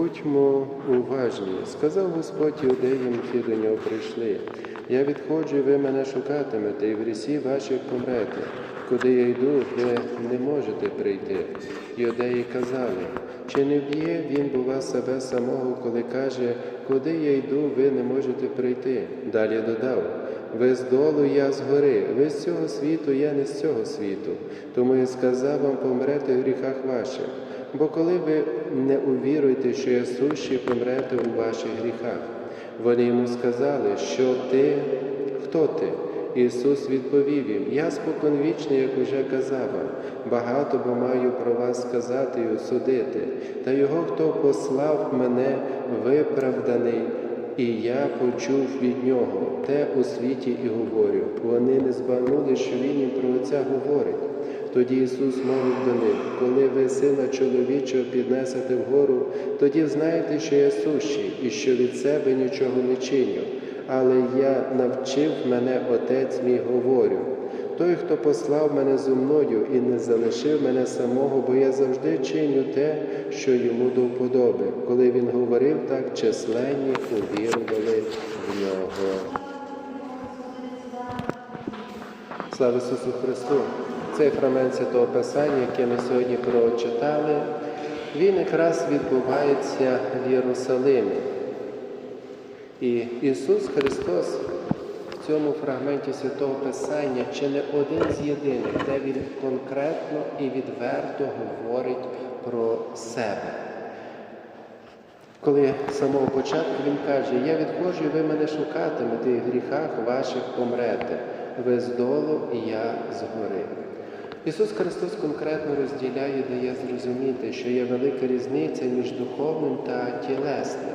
Будьмо уважні, сказав Господь іудеям, які до нього прийшли. Я відходжу, і ви мене шукатимете, і в лісі ваших помрете. Куди я йду, ви не можете прийти. Іудеї казали, чи не б'є він, бува, себе самого, коли каже, куди я йду, ви не можете прийти. Далі додав, ви з долу, я з гори, ви з цього світу, я не з цього світу. Тому я сказав вам помрете в гріхах ваших. Бо коли ви не увіруєте, що я сущий, помрете у ваших гріхах. Вони йому сказали, що ти, хто ти? Ісус відповів їм, я споконвічний, як уже казав вам, багато бо маю про вас сказати і осудити, та його, хто послав мене, виправданий, і я почув від нього, те у світі і говорю. Вони не збагнули, що він їм про Отця говорить. Тоді Ісус мовив до них, коли ви сина чоловічого піднесете вгору, тоді знаєте, що я сущий, і що від себе нічого не чиню, але я навчив мене Отець мій говорю. Той, хто послав мене зо мною і не залишив мене самого, бо я завжди чиню те, що йому до вподоби. Коли він говорив так, численні увірували в нього. Слава Ісусу Христу! Цей фрагмент Святого Писання, який ми сьогодні прочитали, він якраз відбувається в Єрусалимі. І Ісус Христос в цьому фрагменті Святого Писання чи не один з єдиних, де Він конкретно і відверто говорить про себе. Коли з самого початку Він каже, я відходжу, і ви мене шукатимете, і в гріхах ваших помрете, ви з долу, і я згори. Ісус Христос конкретно розділяє, дає зрозуміти, що є велика різниця між духовним та тілесним.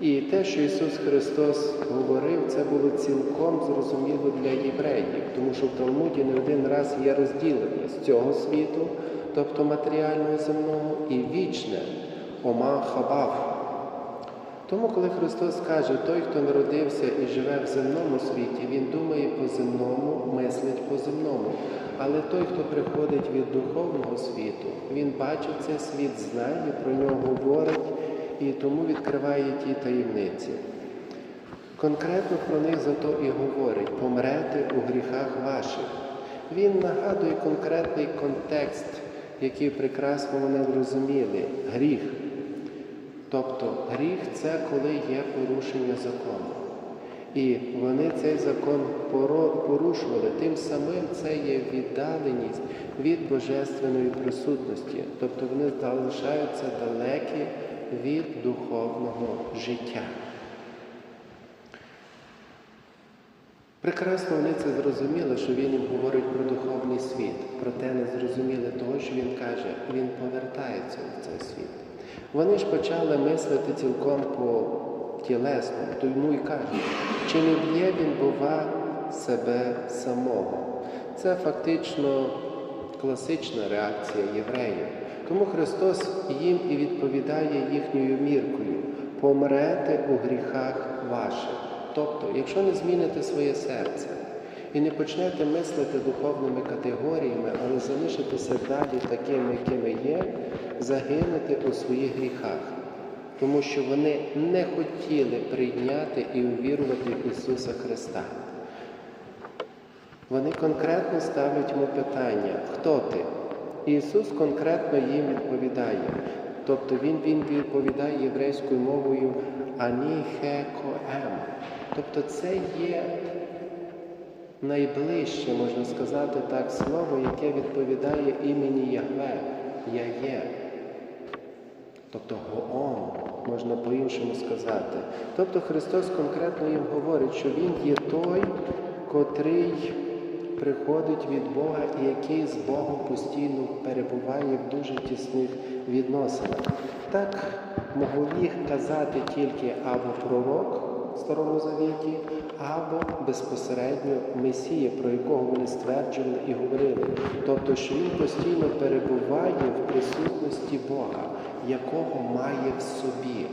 І те, що Ісус Христос говорив, це було цілком зрозуміло для євреїв, тому що в Талмуді не один раз є розділення з цього світу, тобто матеріального земного, і вічне ома хабав. Тому, коли Христос каже, той, хто народився і живе в земному світі, Він думає по земному, мислить по земному. Але той, хто приходить від духовного світу, він бачить цей світ, знає, про нього говорить і тому відкриває ті таємниці. Конкретно про них зато і говорить помрете у гріхах ваших. Він нагадує конкретний контекст, який прекрасно вони зрозуміли гріх. Тобто гріх це коли є порушення закону. І вони цей закон порушували, тим самим це є віддаленість від божественної присутності, тобто вони залишаються далекі від духовного життя. Прекрасно вони це зрозуміли, що він їм говорить про духовний світ, проте не зрозуміли того, що він каже, він повертається в цей світ. Вони ж почали мислити цілком по тілесному, то йому й кажуть, чи не б'є він, бува, себе самого. Це фактично класична реакція євреїв. Тому Христос їм і відповідає їхньою міркою помрете у гріхах ваших. Тобто, якщо не зміните своє серце і не почнете мислити духовними категоріями, але залишитеся далі такими, якими є, загинете у своїх гріхах, тому що вони не хотіли прийняти і увірувати в Ісуса Христа. Вони конкретно ставлять йому питання, хто ти? Ісус конкретно їм відповідає. Тобто Він він відповідає єврейською мовою аніхекоем. Тобто це є найближче, можна сказати так, слово, яке відповідає імені Ягве. Я є. Тобто Гоон, можна по-іншому сказати. Тобто Христос конкретно їм говорить, що Він є той, котрий приходить від Бога і який з Богом постійно перебуває в дуже тісних відносинах. Так могли казати тільки або пророк в Старому Завіті, або безпосередньо Месія, про якого вони стверджували і говорили. Тобто, що він постійно перебуває в присутності Бога, якого має в собі.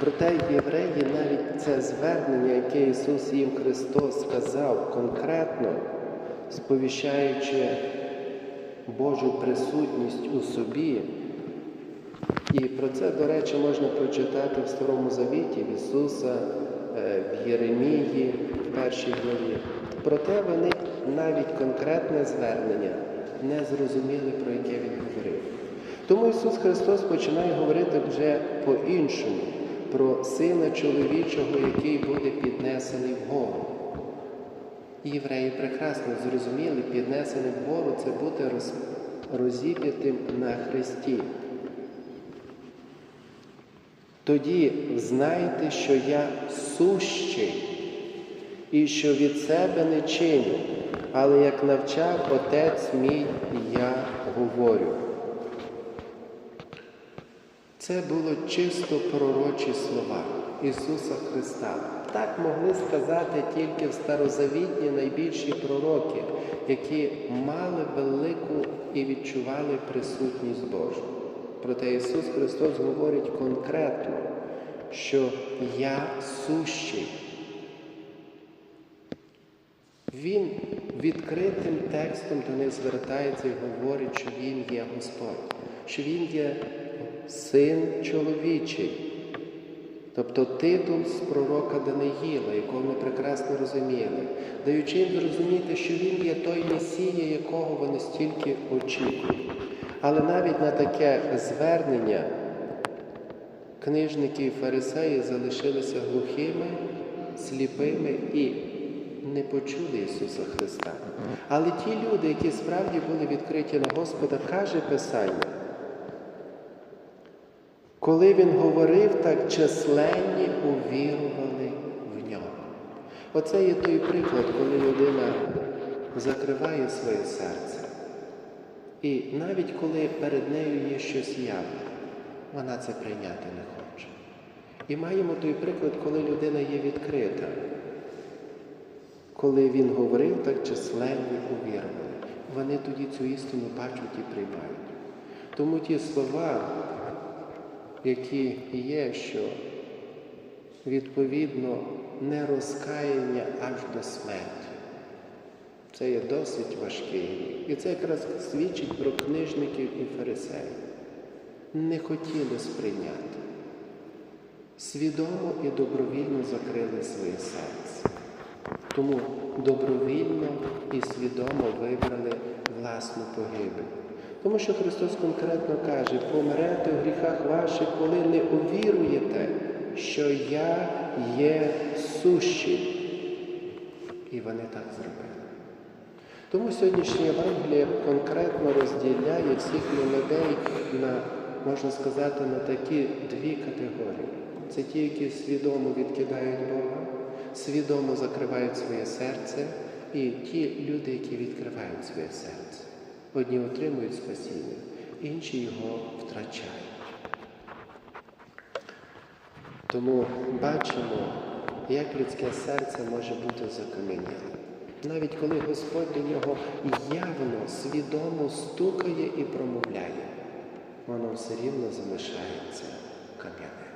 Проте євреї навіть це звернення, яке Ісус їм Христос сказав конкретно, сповіщаючи Божу присутність у собі, І про це, до речі, можна прочитати в Старому Завіті в Ісуса, е, в Єремії, в першій главі. Проте вони навіть конкретне звернення не зрозуміли, про яке Він говорив. Тому Ісус Христос починає говорити вже по-іншому про Сина чоловічого, який буде піднесений вгору. І Євреї прекрасно зрозуміли, піднесений вгору це бути роз, розіп'ятим на Христі. Тоді знайте, що я сущий і що від себе не чиню, але як навчав Отець мій, я говорю. Це було чисто пророчі слова Ісуса Христа. Так могли сказати тільки в старозавітні найбільші пророки, які мали велику і відчували присутність Божу. Проте Ісус Христос говорить конкретно, що я сущий. Він відкритим текстом до них звертається і говорить, що Він є Господь, що Він є син чоловічий. Тобто титул з пророка Даниїла, якого ми прекрасно розуміли, даючи їм зрозуміти, що він є той Месія, якого вони стільки очікують. Але навіть на таке звернення книжники і фарисеї залишилися глухими, сліпими і не почули Ісуса Христа. Але ті люди, які справді були відкриті на Господа, каже Писання. Коли він говорив, так численні увірували в нього. Оце є той приклад, коли людина закриває своє серце. І навіть коли перед нею є щось явне, вона це прийняти не хоче. І маємо той приклад, коли людина є відкрита. Коли він говорив, так численні увірували. Вони тоді цю істину бачать і приймають. Тому ті слова, які є, що відповідно не розкаяння аж до смерті. Це є досить важкий. І це якраз свідчить про книжників і фарисеїв. Не хотіли сприйняти. Свідомо і добровільно закрили своє серце. Тому добровільно і свідомо вибрали власну погибель. Тому що Христос конкретно каже, помрете в гріхах ваших, коли не увіруєте, що я є сущий. І вони так зробили. Тому сьогоднішнє Євангеліє конкретно розділяє всіх людей на, можна сказати, на такі дві категорії. Це ті, які свідомо відкидають Бога, свідомо закривають своє серце, і ті люди, які відкривають своє серце. Одні отримують спасіння, інші його втрачають. Тому бачимо, як людське серце може бути закам'янілим. Навіть коли Господь до нього явно, свідомо стукає і промовляє, воно все рівно залишається кам'яним.